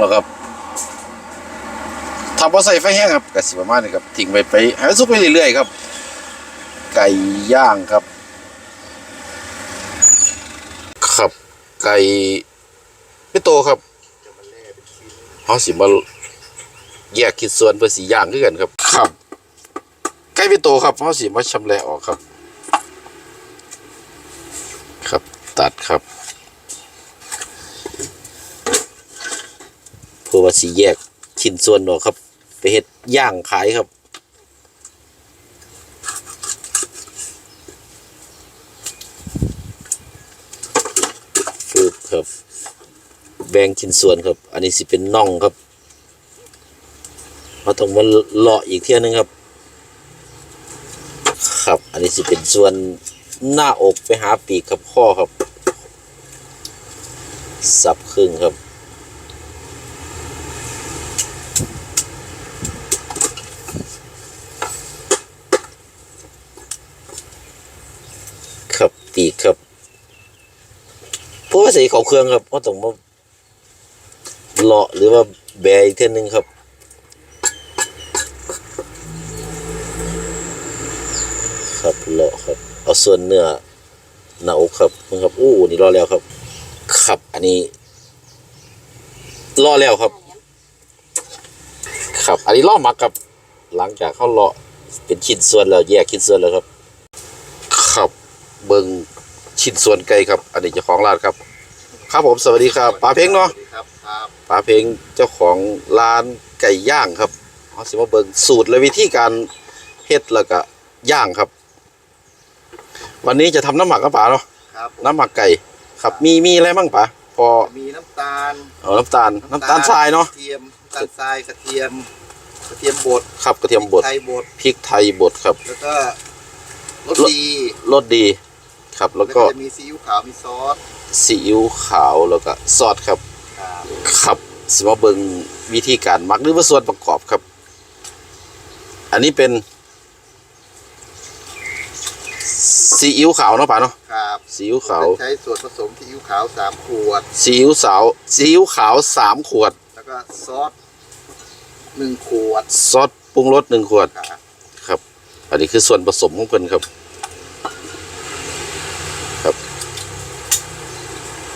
แล้วครับทำว่าใส่ไฟแห้งครับกสิประมาณนี้ครับทิ้งไปไปให้มันสุกไปเรื่อยๆครับ ไก่ย่างครับ ครับไก่ไม่โตครับเขาสิมาแยกคิดส่วนเพื่อสีย่างด้วยกันครับ ครับไก่ไม่โตครับเขาสิมาชำแหละออกครับ ครับตัดครับ ว่าสีแยกชิ้นส่วนออกครับ ไปเฮ็ดย่างขายครับฟืบครับ แบ่งชิ้นส่วนครับ อันนี้สิเป็นน่องครับเราต้องมาเลาะอีกเที่ยนึงครับ ครับ อันนี้สิเป็นส่วนหน้าอกไปหาปีกครับข้อครับ สับครึ่งครับ ครับปีกครับเพราะว่าสีเขาเครื่องครับก็ต้องมาเลาะหรือว่าแบอีกเท่านึงครับครับเลาะครับ เอาส่วนเนื้อหน้าอกครับครับอู้นี่รอแล้วครับครับอันนี้รอแล้วครับ ครับ อันนี้ล่อมักครับ หลังจากเขาเลาะเป็นชิ้นส่วนแล้วแยกชิ้นส่วนแล้วครับ เบิ่งชิ้นส่วนไก่ครับ อันนี้เจ้าของร้านครับ ครับผมสวัสดีครับป้าเพ็งเนาะสวัสดีครับครับป้าเพ็งเจ้าของร้านไก่ย่างครับเขาสิมาเบิ่งสูตรและวิธีการเฮ็ดแล้วก็ย่างครับ วันนี้จะทำน้ำหมักกับป๋าเนาะครับผมน้ำหมักไก่ครับมีมีอะไรบ้างป๋าพอมีน้ำตาลเอาน้ำตาลน้ำตาลทรายเนาะกระเทียมน้ำตาลทรายกระเทียม กระเทียมบดครับกระเทียมบดไทยบดพริกไทยบดครับ แล้วก็รสดีรสดี ครับ แล้วแล้วก็ก็จะมีซีอิ๊วขาวมีซอสซีอิ๊วขาวแล้วก็ซอสครับครับครับสิมาเบิ่งวิธีการหมักหรือว่าส่วนประกอบครับ อันนี้เป็นซีอิ๊วขาวเนาะป่าเนาะครับซีอิ๊วขาวจะใช้ส่วนผสมซีอิ๊วขาวสามขวดซีอิ๊วสาวซีอิ๊วขาวสามขวด แล้วก็ซอสหนึ่งขวดซอสปรุงรสหนึ่งขวดครับครับอันนี้คือส่วนผสมของเพิ่นครับครับ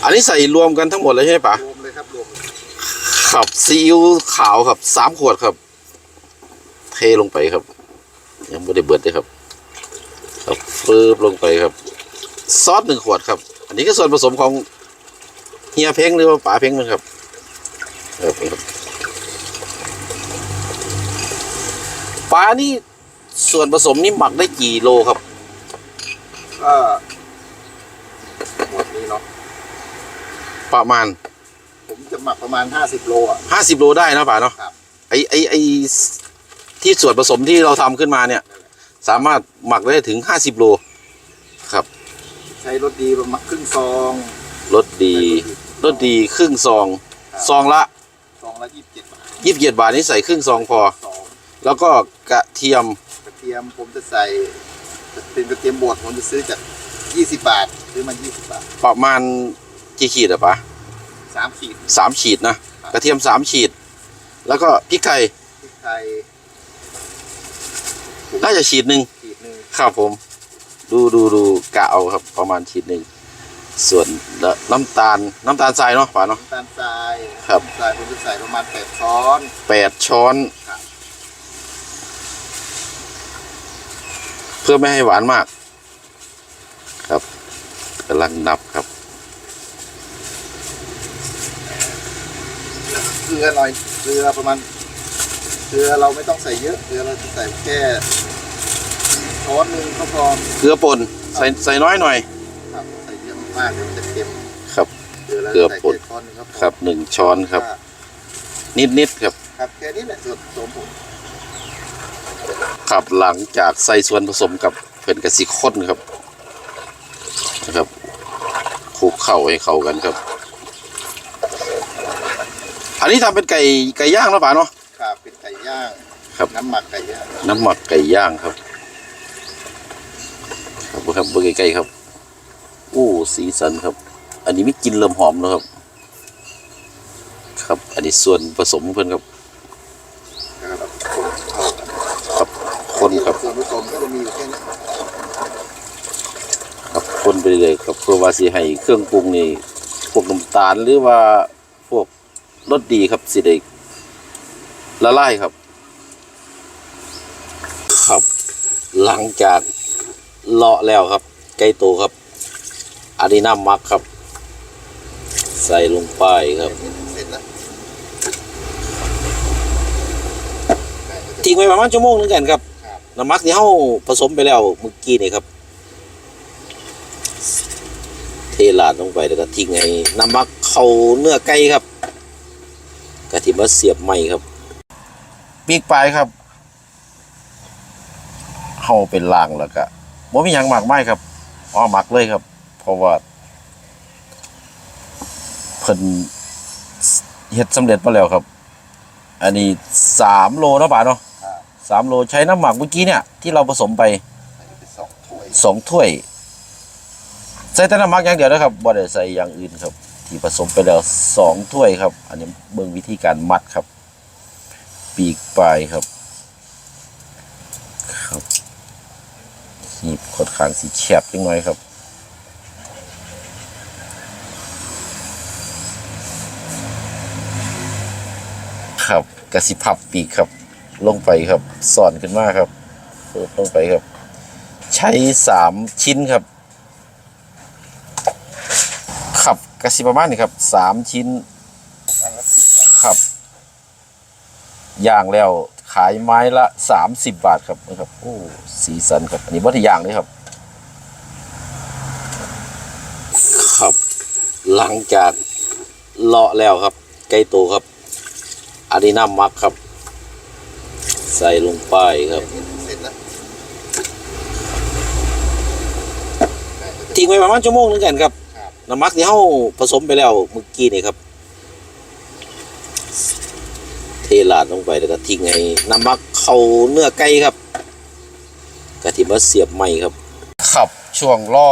อันนี้ใส่รวมกันทั้งหมดเลยใช่ไหมป่ารวมเลยครับรวมครับซีอิ๊วขาวครับสามขวดครับ เทลงไปครับ ยังไม่ได้เบิดเลยครับครับฟืบลงไปครับ ซอสหนึ่งขวดครับ อันนี้ก็ส่วนผสมของเฮียเพ้งหรือว่าป๋าเพ้งนะครับครับครับป๋านี่ส่วนผสมนี่หมักได้กี่โลครับก็หมดนี้เนาะ ประมาณ ผมจะหมักประมาณ 50 โลอะ ห้าสิบโลได้นะป๋าเนาะครับ ไอไอไอที่ส่วนผสมที่เราทำขึ้นมาเนี่ย สามารถหมักได้ถึงห้าสิบโลครับใช้รสดีประมาณครึ่งซองรสดีรสดีครึ่งซอง ซองละซองละยี่สิบเจ็ดบาทยี่สิบเจ็ดบาทนี่ใส่ครึ่งซองพอสองแล้วก็กระเทียมกระเทียมผมจะใส่เป็นกระเทียมบดผมจะซื้อจากยี่สิบบาทซื้อมายี่สิบบาทประมาณ กี่ขีดอะปะสามขีด สามขีดนะ กระเทียมสามขีด แล้วก็พริกไทยพริกไทยน่าจะขีดหนึ่งขีดหนึ่งครับผม ดูดูดูกะเอาครับ ประมาณขีดหนึ่งส่วนน้ำตาลน้ำตาลทรายเนาะป่าเนาะน้ำตาลทรายครับน้ำตาลทรายผมจะใส่ประมาณแปดช้อนแปดช้อนครับเพื่อไม่ให้หวานมาก ครับกำลังนับครับ เกลือหน่อยเกลือประมาณเกลือเราไม่ต้องใส่เยอะเกลือเราจะใส่แค่ช้อนหนึ่งก็พอเกลือป่นใส่ใส่น้อยหน่อยครับใส่เยอะมากเดี๋ยวมันจะเค็มครับ เกลือเราเกลือใส่ป่นแค่ช้อนหนึงก็พอครับหนึ่งช้อนครับ นิดนิดๆครับ ครับแค่นี้แหละส่วนผสมผมครับหลังจากใส่ส่วนผสมกับเพิ่นกระสิข้นครับนะครับคลุกเข้าให้เข้ากันครับ อันนี้ทำเป็นไก่ไก่ย่างแล้วป่ะเนาะ ครับเป็นไก่ย่างครับ น้ำหมักไก่ย่างน้ำหมักไก่ย่างครับ ครับเบิ่งครับเบิ่งใกล้ๆครับโอ้สีสันครับ อันนี้ไม่กลินเริ่มหอมแล้วครับ ครับ อันนี้ส่วนผสมของเพิ่นครับนะครับคนเข้ากันครับคนครับส่วนผสมก็จะมีอยู่แค่นี้ครับคนไปเลยครับเพื่อว่าสิให้เครื่องปรุงนี่พวกน้ำตาลหรือว่าพวก รสดีครับสิได้ละลายครับ ครับ หลังจากเลาะแล้วครับ ไก่โตครับอันนี้น้ำมักครับ ใส่ลงไปครับทิ้งไว้ประมาณชั่วโมงหนึงกันครับน้ำมักที่เฮาผสมไปแล้วเมื่อกี้นี่ครับ เทลาดลงไปแล้วก็ทิ้งให้น้ำมักเข้าเนื้อไก่ครับ กะทิมาเสียบใหม่ครับ ปีกปลายครับเฮาเป็นลางแล้วก็บ่มีหยังมากมายครับเอาหมักเลยครับ เพราะว่าเพิ่นเฮ็ดสำเร็จมาแล้วครับ อันนี้สามโลเนาะป่าเนาะครับสามโลใช้น้ำหมักเมื่อกี้เนี่ย ที่เราผสมไปอันนี้เป็นสองถ้วยสองถ้วย ใส่แต่น้ำหมักอย่างเดียวนะครับบ่ได้ใส่อย่างอื่นครับ ที่ผสมไปแล้วสองถ้วยครับ อันนี้เบิ่งวิธีการมัดครับ ปีกปลายครับครับหีบค่อนข้างสีแคบจังหน่อยครับครับกระสิพับปีกครับ ลงไปครับสอนขึ้นมาครับเปิดลงไปครับ ใช้สามชิ้นครับ ครับ กระสิประมาณนี้ครับสามชิ้นอันละสิบบาทครับย่างแล้วขายไม้ละสามสิบบาทครับนะครับโอ้สีสันครับอันนี้วัตถุย่างเลยครับ ครับ หลังจากเลาะแล้วครับ ไก่โตครับ อันนี้น้ำมักครับ ใส่ลงไปครับเสร็จแล้วไก่ก็จะทิ้งไว้ประมาณชั่วโมงหนึงกันครับครับ น้ำมักที่เฮาผสมไปแล้วเมื่อกี้นี่ครับ เทลาดลงไปแล้วก็ทิ้งให้น้ำมักเข้าเนื้อไก่ครับกะทิมาเสียบใหม่ครับครับช่วงล่อ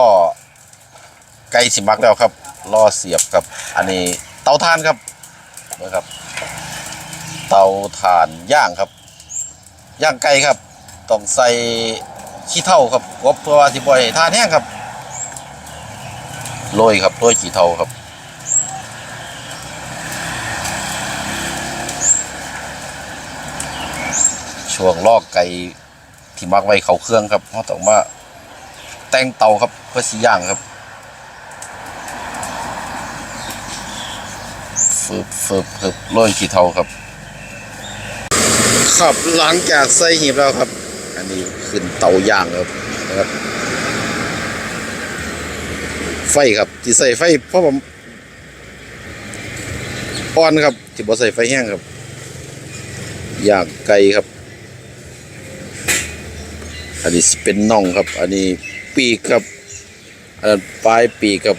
ไก่สิมักแล้วครับล่อเสียบครับ อันนี้เตาถ่านครับนะครับ เตาถ่านย่างครับย่างไก่ครับต้องใส่ขี้เถ้าครับกบเพื่อว่าที่บ่อยทานแห้งครับ โรยครับโรยขี้เทาครับช่วงลอกไก่ที่มักไว้เขาเครื่องครับเพราะต้องมาแต่งเตาครับเพื่อสีย่างครับฝึบฝึบฝึบโรยขี้เทาครับครับหลังจากใส่หีบแล้วครับ อันนี้ขึ้นเตาย่างครับนะครับ ไฟครับที่ใส่ไฟเพราะผมอ่อนครับที่บ่ใส่ไฟแห้งครับอยางไก่ครับ อันนี้สเป็นน่องครับ อันนี้ปีกครับ อันนั้นปลายปีกครับ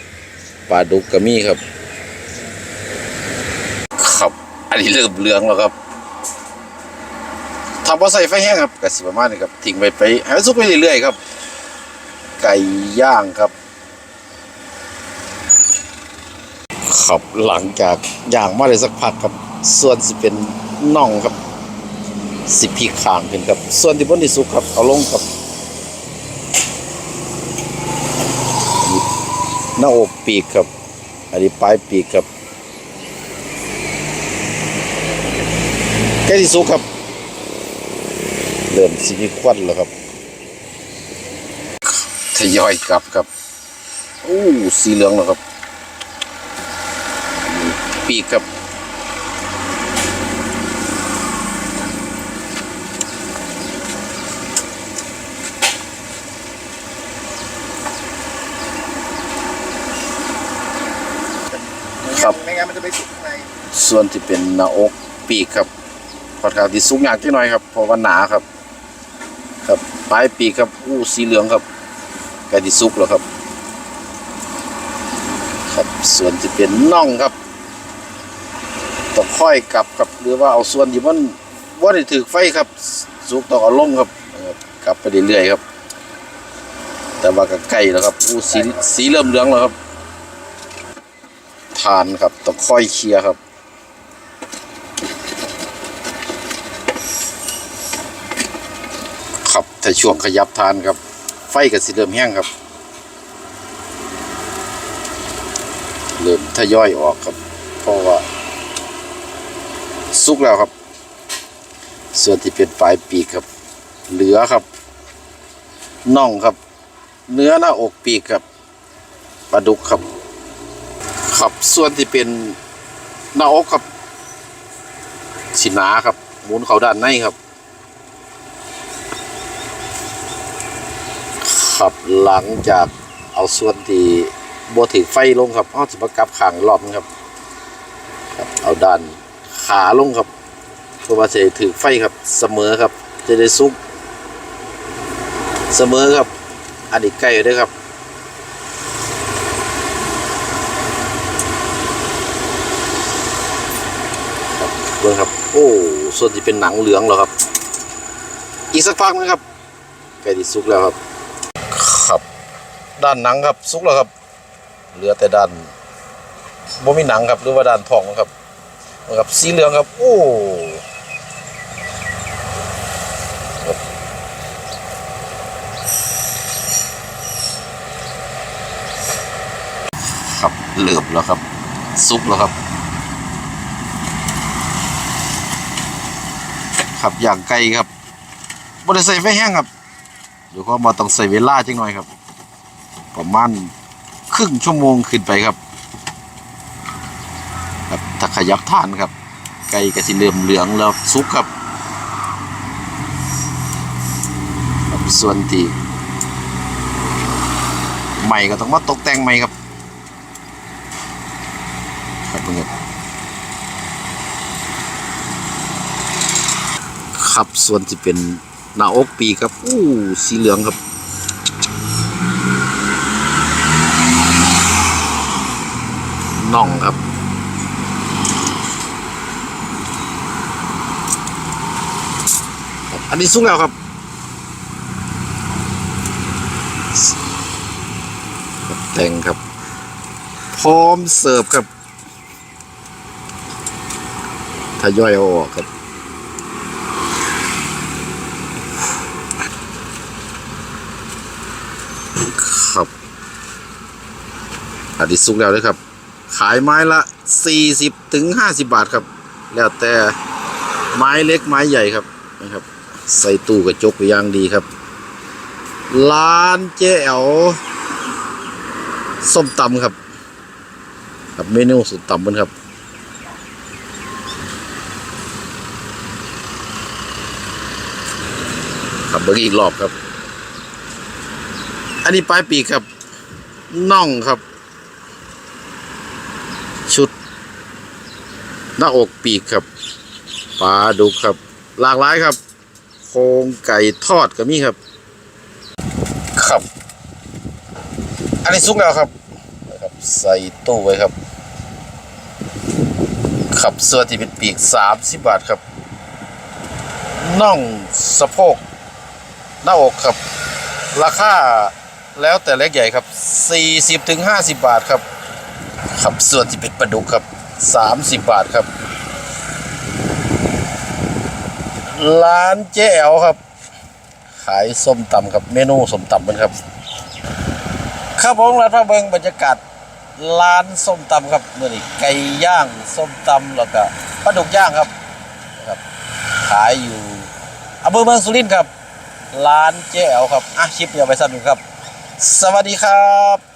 ปลาดุกกระมี่ครับ ครับ อันนี้เริ่มเหลืองแล้วครับถ้าบ่ใส่ไฟแห้งครับก็สิประมาณนี้ครับทิ้งไปไปให้สุกไปเรื่อยๆครับ ไก่ย่างครับ ครับหลังจากอย่างมาได้สักพักครับ ส่วนสิเป็นน่องครับ สิพีขางขึ้นครับ ส่วนที่บนที่สุกครับ เอาลงครับนนหน้าอกปีกครับอันนี้ปลายปีกครับใกล้ที่สุกครับ เริ่มสิมีควันแล้วครับทยอยกลับครับโอ้สีเหลืองแล้วครับ ปีกครับครับไม่งั้นมันจะไปสุกข้างในส่วนที่เป็นหน้าอกปีกครับค่อนข้างที่สูงยากจักหน่อยครับเพราะว่าหนาครับ ครับปลายปีกครับอู้สีเหลืองครับใกล้ที่สุกแล้วครับ ครับส่วนที่เป็นน่องครับ ต้องค่อยกลับครับหรือว่าเอาส่วนที่มันว่าได้ถือไฟครับสุกต่อเอาลมครับกลับไปเรื่อยๆครับ แต่ว่าก็ใกล้แล้วครับสีสีเริ่มเหลืองแล้วครับทานครับต้องค่อยเคลียร์ครับครับแต่ช่วงขยับทานครับ ไฟกับสีเริ่มแห้งครับเริ่มทยอยออกครับ เพราะว่า สุกแล้วครับ ส่วนที่เป็นปลายปีกครับ เหลือครับน่องครับ เนื้อหน้าอกปีกครับปลาดุกครับครับส่วนที่เป็นหน้าอกครับสินาครับหมุนเขาด้านในครับครับหลังจากเอาส่วนที่บวถือไฟลงครับเอาสิมากลับขางรอบนึงครับครับ เอาด้าน ขาลงครับเพื่อว่าจะถือไฟครับเสมอครับ จะได้ซุกเสมอครับ อันนี้ใกล้ด้วยครับเบิ่งครับ โอ้ส่วนที่เป็นหนังเหลืองแล้วครับ อีกสักพักนึงครับใกล้ที่สุกแล้วครับครับ ด้านหนังครับสุกแล้วครับ เหลือแต่ด้านบ่มีหนังครับหรือว่าด้านท้องครับ นะครับสีเหลืองครับโอ้ครับเหลือบแล้วครับสุกแล้วครับ ครับอย่างไกลครับบริใส่ไฟแห้งครับเดี๋ยวก็มาต้องใส่เวลาจังหน่อยครับ ประมาณครึ่งชั่วโมงขึ้นไปครับ ครับถ้าขยับทานครับ ไก่กระสิเหลืองเหลืองแล้วสุกครับส่วนที่ใหม่ก็ต้องมาตกแต่งใหม่ครับครับเพื่อนครับครับส่วนที่เป็นหน้าอกปีครับอู้สีเหลืองครับน่องครับ อันนี้สุกแล้วครับครับ แต่งครับ พร้อมเสิร์ฟครับทยอยเอาออกครับ ครับ อันนี้สุกแล้วเลยครับ ขายไม้ละ 40ถึง50 บาทครับ แล้วแต่ไม้เล็กไม้ใหญ่ครับนะครับ ใส่ตู้กระจกไปอย่างดีครับ ร้านเจ๊แอวส้มตำครับครับเมนูส้มตำมันครับครับเบิ้งอีกรอบครับ อันนี้ปลายปีกครับ น่องครับ ชุด หน้าอกปีกครับปลาดุกครับ หลากหลายครับ รงไก่ทอดก็มีครับ ครับ อันนี้สุกแล้วครับครับ ใส่ตู้ไว้ครับขับเส่วนที่เป็นปีกสามสิบบาทครับน่องสะโพก หน้าอกครับ ราคาแล้วแต่เล็กใหญ่ครับ40ถึง50บบาทครับ ครับส่วนที่เป็นปลาดุกครับ30บาทครับ ร้านเจ๊แอลครับ ขายส้มตำครับเมนูส้มตำมันครับครับผมร้านพระเบิงบรรยากาศร้านส้มตำครับเมื่อนี้ไก่ย่างส้มตำแล้วก็ปลาดุกย่างครับครับ ขายอยู่อำเภอเมืองสุรินทร์ครับ ร้านเจ๊แอลครับอะคลิปนี้เอาไปสั้นหนึ่งครับ สวัสดีครับ